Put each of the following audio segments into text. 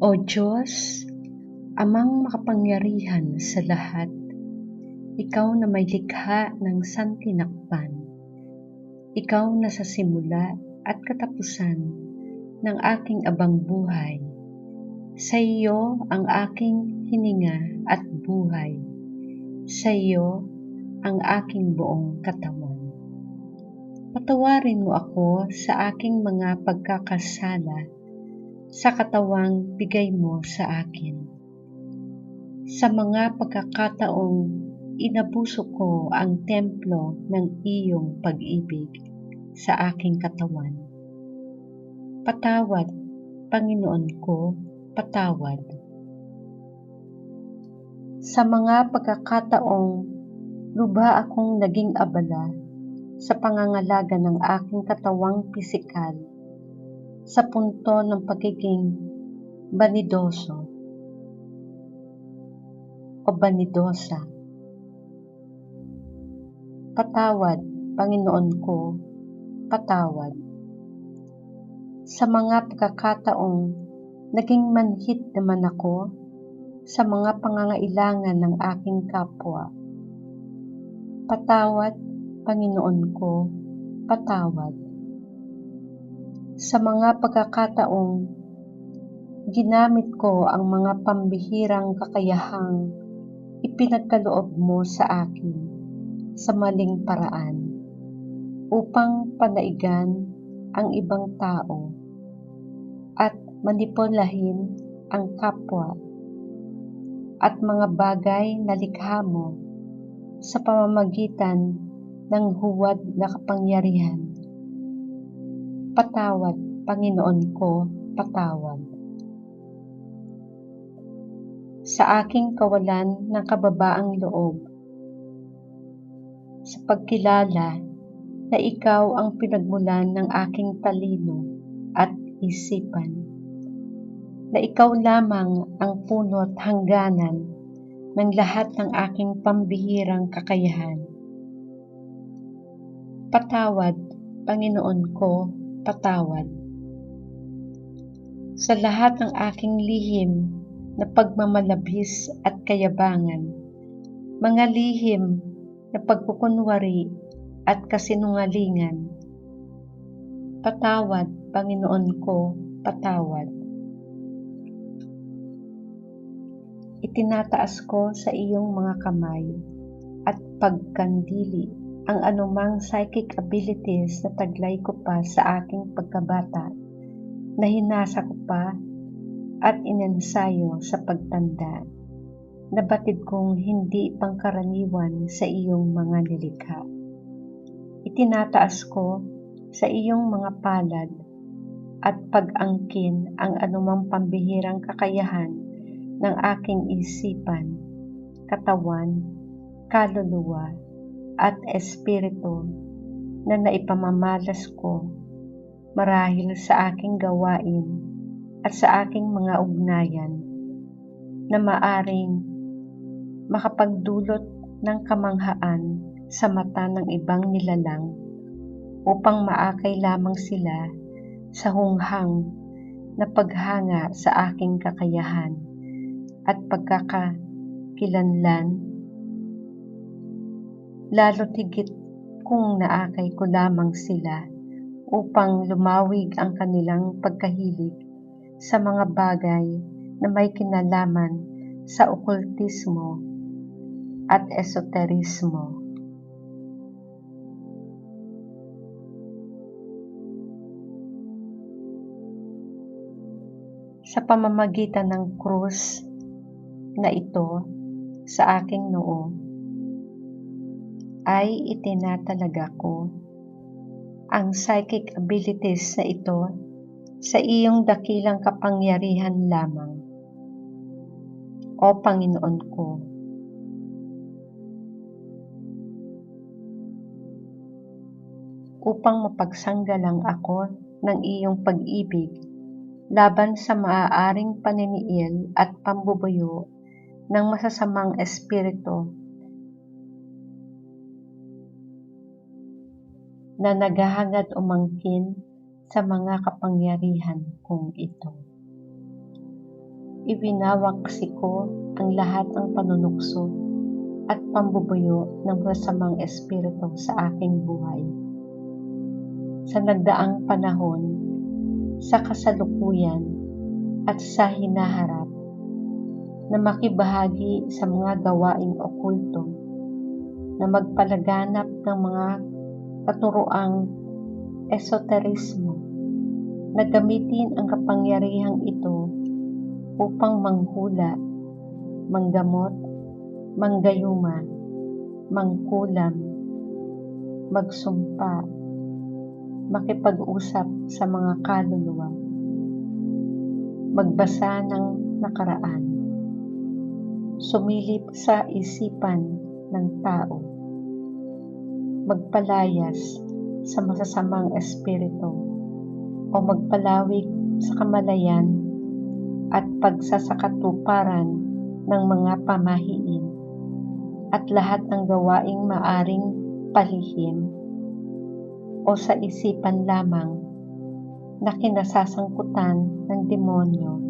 O Diyos, amang makapangyarihan sa lahat, ikaw na may likha ng santinakpan, ikaw na sa simula at katapusan ng aking abang buhay. Sa iyo ang aking hininga at buhay. Sa iyo ang aking buong katawan. Patawarin mo ako sa aking mga pagkakasala sa katawang bigay mo sa akin. Sa mga pagkakataong inabuso ko ang templo ng iyong pag-ibig sa aking katawan. Patawad, Panginoon ko, patawad. Sa mga pagkakataong luba akong naging abala sa pangangalaga ng aking katawang pisikal sa punto ng pagiging banidoso o banidosa. Patawad, Panginoon ko, patawad. Sa mga pagkakataong naging manhid naman ako sa mga pangangailangan ng aking kapwa. Patawad, Panginoon ko, patawad sa mga pagkakataong ginamit ko ang mga pambihirang kakayahang ipinagkaloob mo sa akin sa maling paraan upang panaigan ang ibang tao at manipulahin ang kapwa at mga bagay na likha mo sa pamamagitan ng huwad na kapangyarihan Patawad, Panginoon ko, patawad. Sa aking kawalan ng kababaang loob, sa pagkilala na ikaw ang pinagmulan ng aking talino at isipan, na ikaw lamang ang puno at hangganan ng lahat ng aking pambihirang kakayahan. Patawad, Panginoon ko, patawad. Sa lahat ng aking lihim na pagmamalabis at kayabangan, mga lihim na pagkukunwari at kasinungalingan, patawad, Panginoon ko, patawad. Itinataas ko sa iyong mga kamay at pagkandili ang anumang psychic abilities na taglay ko pa sa aking pagkabata na hinasa ko pa at inensayo sa pagtanda na batid kong hindi pangkaraniwan sa iyong mga nilikha. Itinataas ko sa iyong mga palad at pag-angkin ang anumang pambihirang kakayahan ng aking isipan, katawan, kaluluwa, at espiritu na naipamamalas ko marahil sa aking gawain at sa aking mga ugnayan na maaring makapagdulot ng kamanghaan sa mata ng ibang nilalang upang maakay lamang sila sa hunghang na paghanga sa aking kakayahan at pagkakakilanlan lalo't higit kung naakay ko lamang sila upang lumawig ang kanilang pagkahilig sa mga bagay na may kinalaman sa okultismo at esoterismo. Sa pamamagitan ng krus na ito sa aking noo, ay itinatalaga ko ang psychic abilities na ito sa iyong dakilang kapangyarihan lamang. O Panginoon ko, upang mapagsanggalang ako ng iyong pag-ibig laban sa maaaring paniniil at pambubuyo ng masasamang espiritu na naghahangad umangkin sa mga kapangyarihan kong ito. Ibinawaksi ko ang lahat ng panunukso at pambubuyo ng masamang espiritu sa aking buhay. Sa nagdaang panahon, sa kasalukuyan at sa hinaharap, na makibahagi sa mga gawaing okulto, na magpalaganap ng mga katuroang esoterismo, na gamitin ang kapangyarihang ito upang manghula, manggamot, manggayuma, mangkulam, magsumpa, makipag-usap sa mga kaluluwa, magbasa ng nakaraan, sumilip sa isipan ng tao, magpalayas sa masasamang espiritu o magpalawig sa kamalayan at pagsasakatuparan ng mga pamahiin at lahat ng gawaing maaring palihim o sa isipan lamang na kinasasangkutan ng demonyo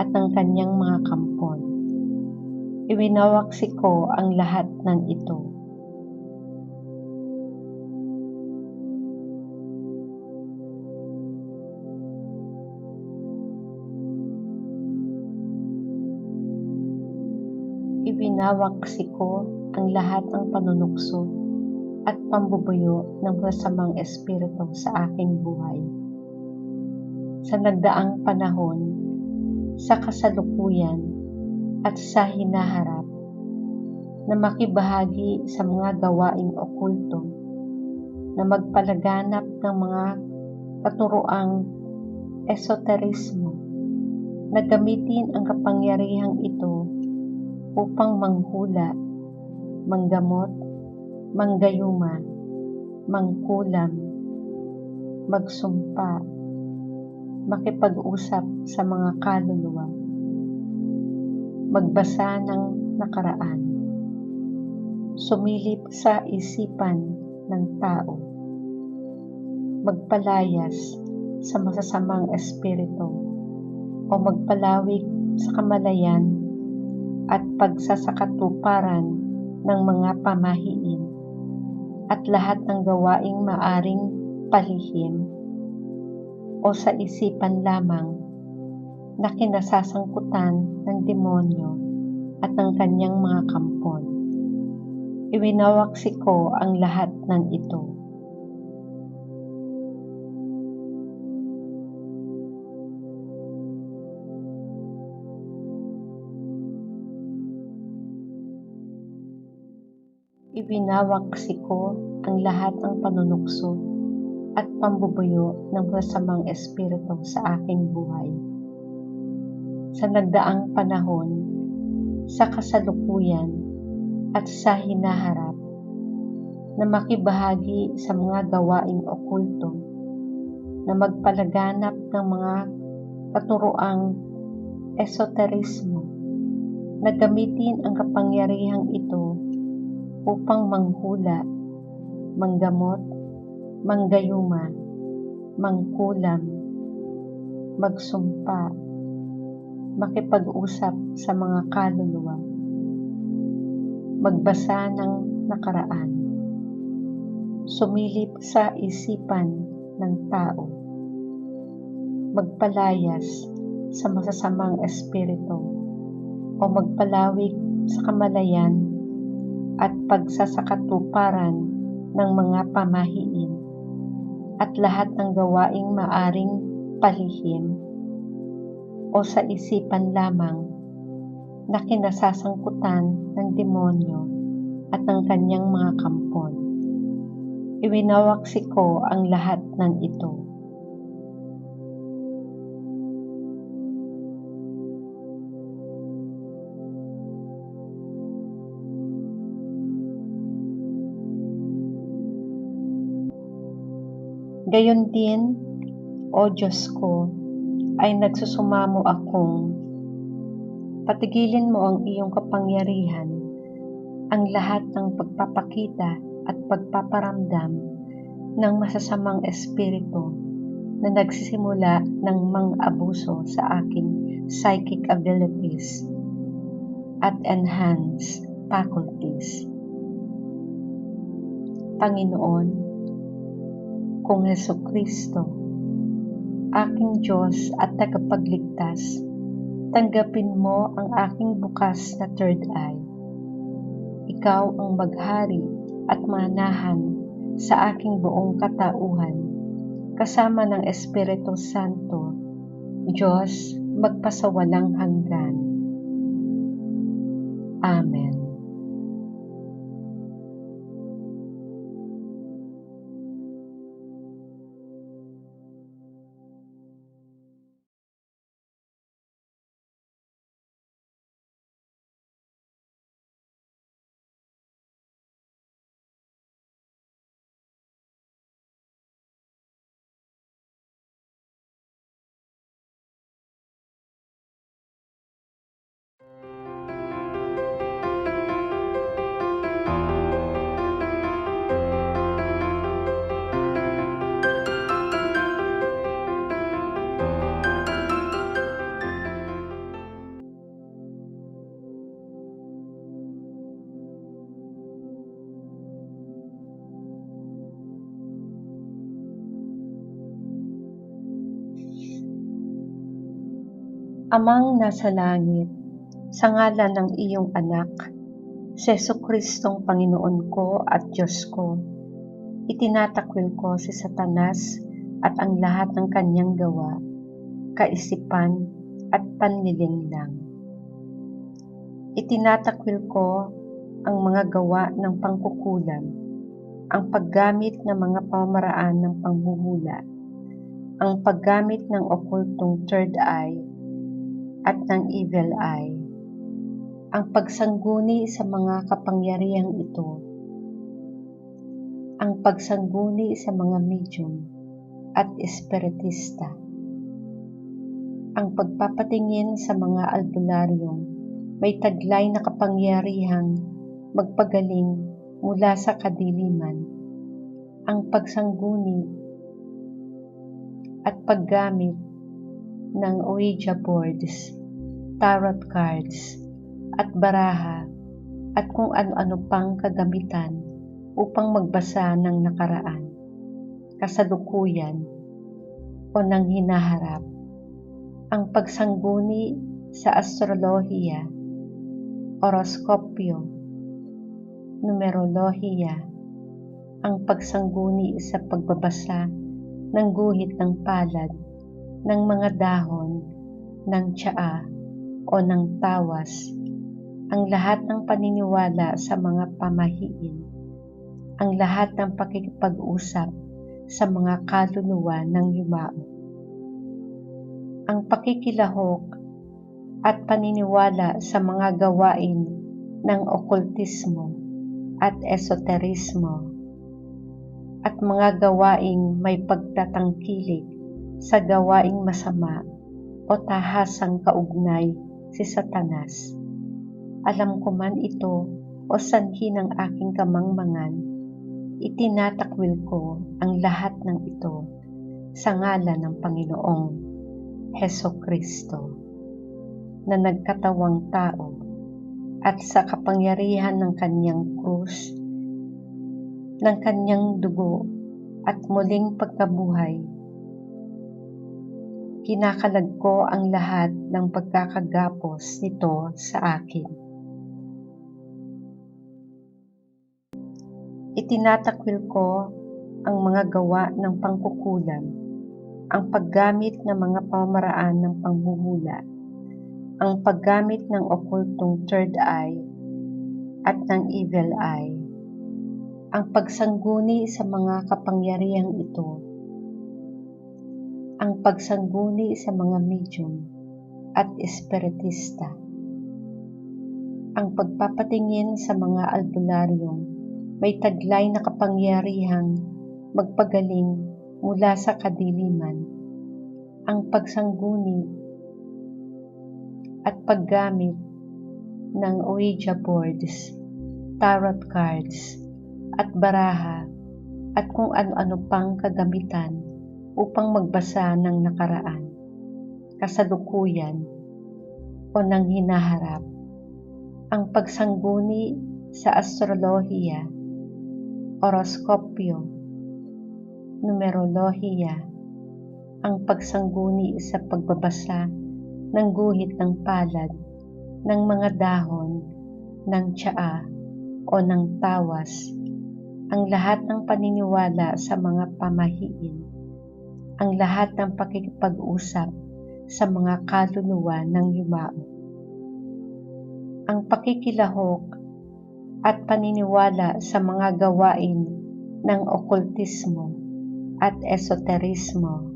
at ng kanyang mga kampon. Iwinawaksi ko ang lahat ng ito Ibinawaksi ko ang lahat ng panunukso at pambubuyo ng masamang espiritu sa aking buhay. Sa nagdaang panahon, sa kasalukuyan at sa hinaharap, na makibahagi sa mga gawaing okulto, na magpalaganap ng mga katuroang esoterismo, na gamitin ang kapangyarihang ito upang manghula, manggamot, manggayuma, mangkulam, magsumpa, makipag-usap sa mga kaluluwa, magbasa ng nakaraan, sumilip sa isipan ng tao, magpalayas sa masasamang espiritu o magpalawig sa kamalayan at pagsasakatuparan ng mga pamahiin at lahat ng gawaing maaring palihim o sa isipan lamang na kinasasangkutan ng demonyo at ng kanyang mga kampon. Iwinawaksi ko ang lahat ng ito Ibinawaksi ko ang lahat ng panunukso at pambubuyo ng masamang espiritu sa aking buhay. Sa nagdaang panahon, sa kasalukuyan at sa hinaharap, na makibahagi sa mga gawaing okulto, na magpalaganap ng mga katuroang esoterismo, na gamitin ang kapangyarihang ito upang manghula, manggamot, manggayuma, mangkulam, magsumpa, makipag-usap sa mga kaluluwa, magbasa ng nakaraan, sumilip sa isipan ng tao, magpalayas sa masasamang espiritu o magpalawig sa kamalayan at pagsasakatuparan ng mga pamahiin at lahat ng gawaing maaring palihim o sa isipan lamang na kinasasangkutan ng demonyo at ng kanyang mga kampon. Iwinawaksi ko ang lahat ng ito Gayon din, O Diyos ko, ay nagsusumamo akong patigilin mo ang iyong kapangyarihan, ang lahat ng pagpapakita at pagpaparamdam ng masasamang espiritu na nagsisimula ng mang-abuso sa aking psychic abilities at enhance faculties. Panginoon, kung Heso Kristo, aking Diyos at tagapagligtas, tanggapin mo ang aking bukas na third eye. Ikaw ang maghari at manahan sa aking buong katauhan, kasama ng Espiritu Santo, Diyos magpasawalang hanggan. Amen. Amang nasa langit, sa ngalan ng iyong anak, Seso Kristong Panginoon ko at Diyos ko, itinatakwil ko si Satanas at ang lahat ng kanyang gawa, kaisipan at panlilinglang. Itinatakwil ko ang mga gawa ng pangkukulam, ang paggamit ng mga pamaraan ng panghuhula, ang paggamit ng okultong third eye at ng evil eye. Ang pagsangguni sa mga kapangyarihang ito. Ang pagsangguni sa mga medium at espiritista. Ang pagpapatingin sa mga albularyong may taglay na kapangyarihang magpagaling mula sa kadiliman. Ang pagsangguni at paggamit ng Ouija boards, tarot cards, at baraha at kung ano-ano pang kagamitan upang magbasa ng nakaraan, kasalukuyan, o ng hinaharap. Ang pagsangguni sa astrolohiya, oroskopyo, numerolohiya, ang pagsangguni sa pagbabasa ng guhit ng palad ng mga dahon, ng tsaa o ng tawas, ang lahat ng paniniwala sa mga pamahiin, ang lahat ng pakikipag-usap sa mga kaluluwa ng yumao. Ang pakikilahok at paniniwala sa mga gawain ng okultismo at esoterismo at mga gawaing may pagtatangkilik sa gawaing masama o tahasang kaugnay si Satanas. Alam ko man ito o sanhi ng aking kamangmangan, itinatakwil ko ang lahat ng ito sa ngalan ng Panginoong Heso Kristo na nagkatawang tao at sa kapangyarihan ng kanyang krus, ng kanyang dugo at muling pagkabuhay kinakalag ko ang lahat ng pagkakagapos nito sa akin. Itinatakwil ko ang mga gawa ng pangkukulam, ang paggamit ng mga pamaraan ng panghuhula, ang paggamit ng okultong third eye at ng evil eye, ang pagsangguni sa mga kapangyarihang ito ang pagsangguni sa mga medium at espiritista. Ang pagpapatingin sa mga albularyong may taglay na kapangyarihang magpagaling mula sa kadiliman. Ang pagsangguni at paggamit ng Ouija boards, tarot cards, at baraha at kung ano-ano pang kagamitan upang magbasa ng nakaraan, kasalukuyan, o ng hinaharap. Ang pagsangguni sa astrolohiya, oroskopyo, numerolohiya, ang pagsangguni sa pagbabasa ng guhit ng palad ng mga dahon ng tsaa o ng tawas, ang lahat ng paniniwala sa mga pamahiin, ang lahat ng pakikipag-usap sa mga kaluluwa ng yumao. Ang pakikilahok at paniniwala sa mga gawain ng okultismo at esoterismo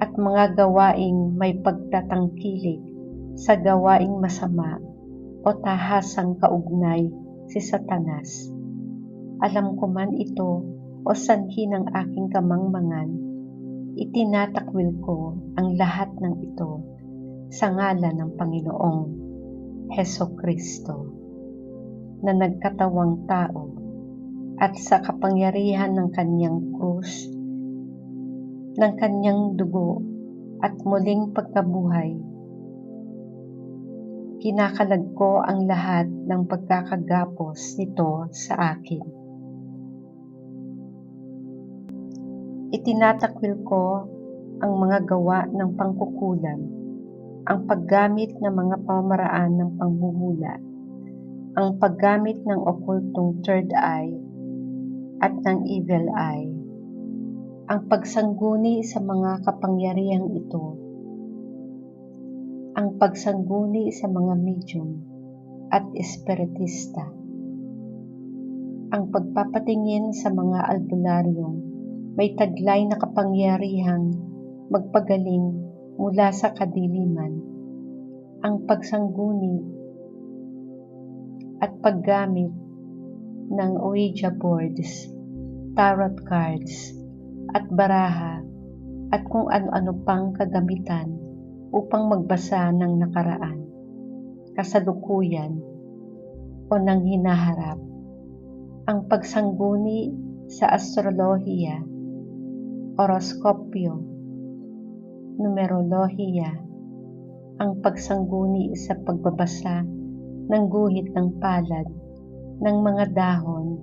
at mga gawaing may pagtatangkilik sa gawaing masama o tahasang kaugnay si Satanas. Alam ko man ito o sanhi ng aking kamangmangan itinatakwil ko ang lahat ng ito sa ngalan ng Panginoong Heso Kristo na nagkatawang tao at sa kapangyarihan ng kanyang krus, ng kanyang dugo at muling pagkabuhay. Kinakalag ko ang lahat ng pagkakagapos nito sa akin. Itinatakwil ko ang mga gawa ng pangkukulam, ang paggamit ng mga pamamaraan ng panghuhula, ang paggamit ng okultong third eye at ng evil eye, ang pagsangguni sa mga kapangyarihang ito, ang pagsangguni sa mga medium at espiritista, ang pagpapatingin sa mga albularyong may taglay na kapangyarihang magpagaling mula sa kadiliman. Ang pagsangguni at paggamit ng Ouija boards, tarot cards, at baraha at kung ano-ano pang kagamitan upang magbasa ng nakaraan, kasalukuyan, o ng hinaharap. Ang pagsangguni sa astrolohiya oroskopyo, numerolohiya, ang pagsangguni sa pagbabasa ng guhit ng palad ng mga dahon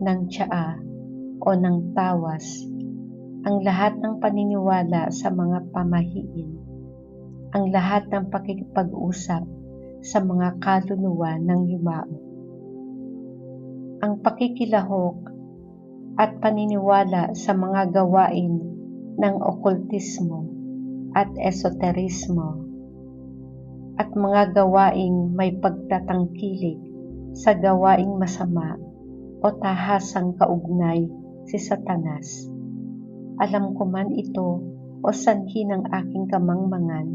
ng tsaa o ng tawas, ang lahat ng paniniwala sa mga pamahiin, ang lahat ng pakikipag-usap sa mga kaluluwa ng yumao. Ang pakikilahok at paniniwala sa mga gawain ng okultismo at esoterismo at mga gawaing may pagtatangkilik sa gawaing masama o tahasang kaugnay si Satanas. Alam ko man ito o sanhi ng aking kamangmangan,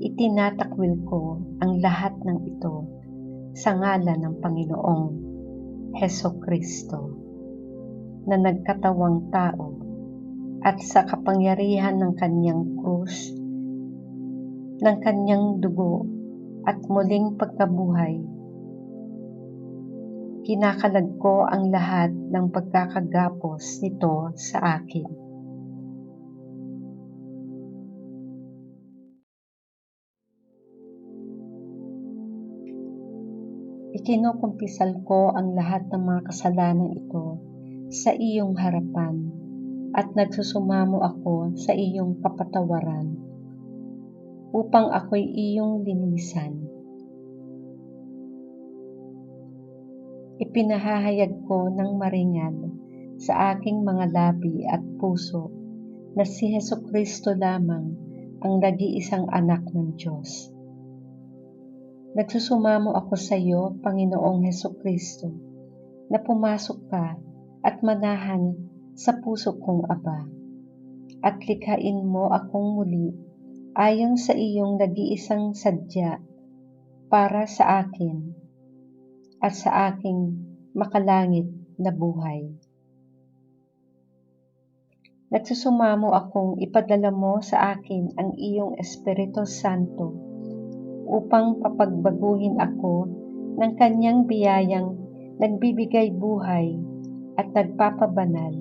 itinatakwil ko ang lahat ng ito sa ngalan ng Panginoong Heso Kristo na nagkatawang tao at sa kapangyarihan ng kanyang krus, ng kanyang dugo at muling pagkabuhay. Kinakalag ko ang lahat ng pagkakagapos nito sa akin. Ikinukumpisal ko ang lahat ng mga kasalanan ito sa iyong harapan at nagsusumamo ako sa iyong kapatawaran upang ako'y iyong linisan. Ipinahahayag ko ng maringal sa aking mga labi at puso na si Heso Kristo lamang ang nag-iisang anak ng Diyos. Nagsusumamo ako sa iyo, Panginoong Heso Kristo, na pumasok ka at manahan sa puso kong Aba. At likhain mo akong muli ayon sa iyong nag-iisang sadya para sa akin at sa aking makalangit na buhay. Nagsusumamo akong ipadala mo sa akin ang iyong Espiritu Santo upang papagbaguhin ako ng kanyang biyayang nagbibigay buhay at nagpapabanal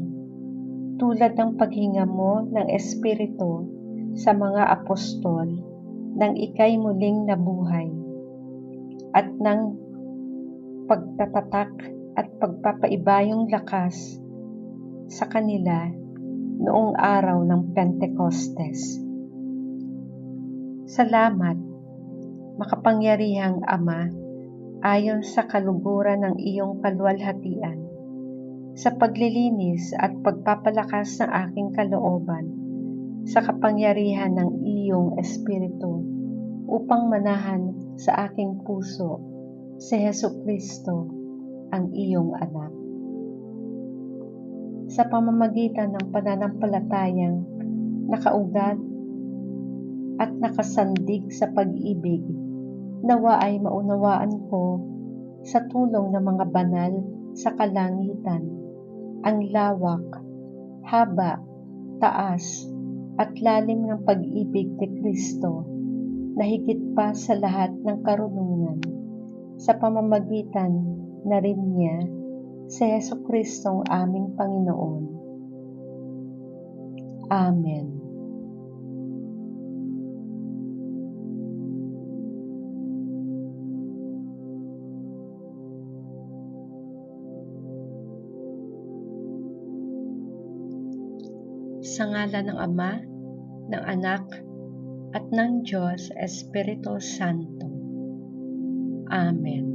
tulad ng paghinga mo ng Espiritu sa mga apostol nang ikay muling nabuhay at ng pagtatatak at pagpapaibayong lakas sa kanila noong araw ng Pentecostes. Salamat, makapangyarihang Ama, ayon sa kaluguran ng iyong kaluwalhatian, sa paglilinis at pagpapalakas ng aking kalooban, sa kapangyarihan ng iyong Espiritu, upang manahan sa aking puso si Heso Kristo, ang iyong anak. Sa pamamagitan ng pananampalatayang nakaugat at nakasandig sa pag-ibig, nawa ay maunawaan ko sa tulong ng mga banal sa kalangitan ang lawak, haba, taas, at lalim ng pag-ibig ni Kristo na higit pa sa lahat ng karunungan sa pamamagitan na rin niya si Yeso Kristong aming Panginoon. Amen. Sa ngala ng Ama, ng Anak, at ng Diyos Espiritu Santo. Amen.